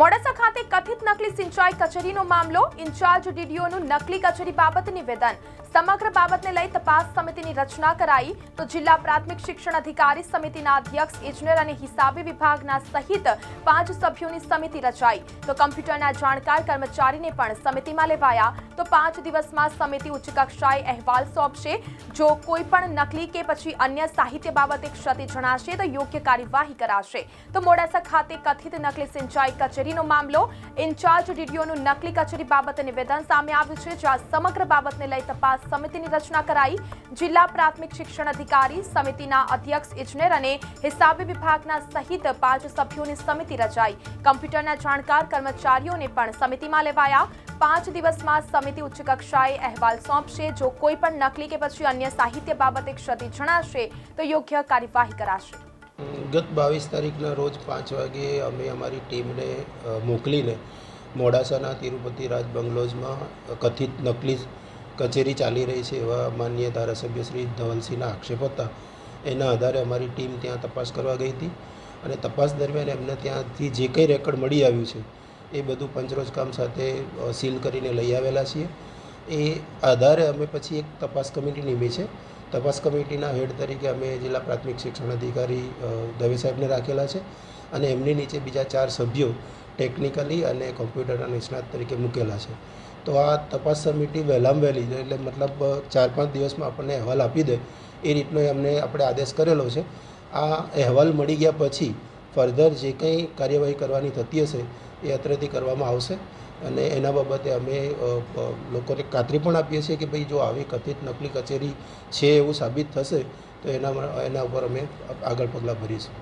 મોડાસા ખાતે કથિત નકલી સિંચાઈ કચેરીનો મામલો. ઇન્ચાર્જ ડીડીઓનું નકલી કચેરી બાબત નિવેદન. સમગ્ર બાબતને લઈ તપાસ સમિતિની રચના કરાઈ. તો જિલ્લા પ્રાથમિક શિક્ષણ અધિકારી સમિતિના અધ્યક્ષ, ઇજનેર અને હિસાબી વિભાગના સહિત પાંચ સભ્યોની સમિતિ રચાઈ. તો કમ્પ્યુટરના જાણકાર કર્મચારીને પણ સમિતિમાં લેવાયા. તો પાંચ દિવસમાં સમિતિ ઉચ્ચ કક્ષાએ અહેવાલ સોંપશે. જો કોઈ પણ નકલી કે પછી અન્ય સાહિત્ય બાબતે ક્ષતિ જણાશે, તો યોગ્ય કાર્યવાહી કરાશે. તો મોડાસા ખાતે કથિત નકલી સિંચાઈ કચેરીનો મામલો. ઇન્ચાર્જ ડીડીઓનું નકલી કચેરી બાબતે નિવેદન સામે આવ્યું છે, જ્યાં સમગ્ર બાબતને લઈ તપાસ સમિતિની રચના કરાઈ. જિલ્લા પ્રાથમિક શિક્ષણ અધિકારી સમિતિના અધ્યક્ષ ઇજનેર અને હિસાબી વિભાગના સહિત પાંચ સભ્યોની સમિતિ રચાઈ. કમ્પ્યુટરના જાણકાર કર્મચારીઓને પણ સમિતિમાં લેવાયા. પાંચ દિવસમાં સમિતિ ઉચ્ચ કક્ષાએ અહેવાલ સોંપશે. જો કોઈ પણ નકલી કે પછી અન્ય સાહિત્ય બાબતે ક્ષતિ જણાશે, તો યોગ્ય કાર્યવાહી કરાશે. ગત બાવીસ તારીખના રોજ પાંચ વાગે અમે અમારી ટીમને મોકલીને મોડાસાના તિરુપતિ રાજ બંગલોઝમાં કથિત નકલી કચેરી ચાલી રહી છે એવા માન્ય ધારાસભ્ય શ્રી ધવલસિંહના આક્ષેપ હતા. એના આધારે અમારી ટીમ ત્યાં તપાસ કરવા ગઈ હતી અને તપાસ દરમિયાન એમને ત્યાંથી જે કંઈ રેકર્ડ મળી આવ્યું છે એ બધું પંચરોજ કામ સાથે સીલ કરીને લઈ આવેલા છીએ. એ આધારે અમે પછી એક તપાસ કમિટી નીમી છે તપાસ કમિટીના હેડ તરીકે અમે જિલ્લા પ્રાથમિક શિક્ષણ અધિકારી દવે સાહેબને રાખેલા છે અને એમની નીચે બીજા ચાર સભ્યો ટેકનિકલી અને કોમ્પ્યુટરના નિષ્ણાત તરીકે મૂકેલા છે. તો આ તપાસ સમિતિ વહેલામાં વહેલી, એટલે મતલબ ચાર પાંચ દિવસમાં આપણને અહેવાલ આપી દે એ રીતનો અમને આપણે આદેશ કરેલો છે. આ અહેવાલ મળી ગયા પછી ફર્ધર જે કંઈ કાર્યવાહી કરવાની થતી હશે એ અત્રેથી કરવામાં આવશે. અને એના બાબતે અમે લોકોને ખાતરી પણ આપીએ છીએ કે ભાઈ જો આવી કથિત નકલી કચેરી છે એવું સાબિત થશે, તો એના એના ઉપર અમે આગળ પગલાં ભરીશું.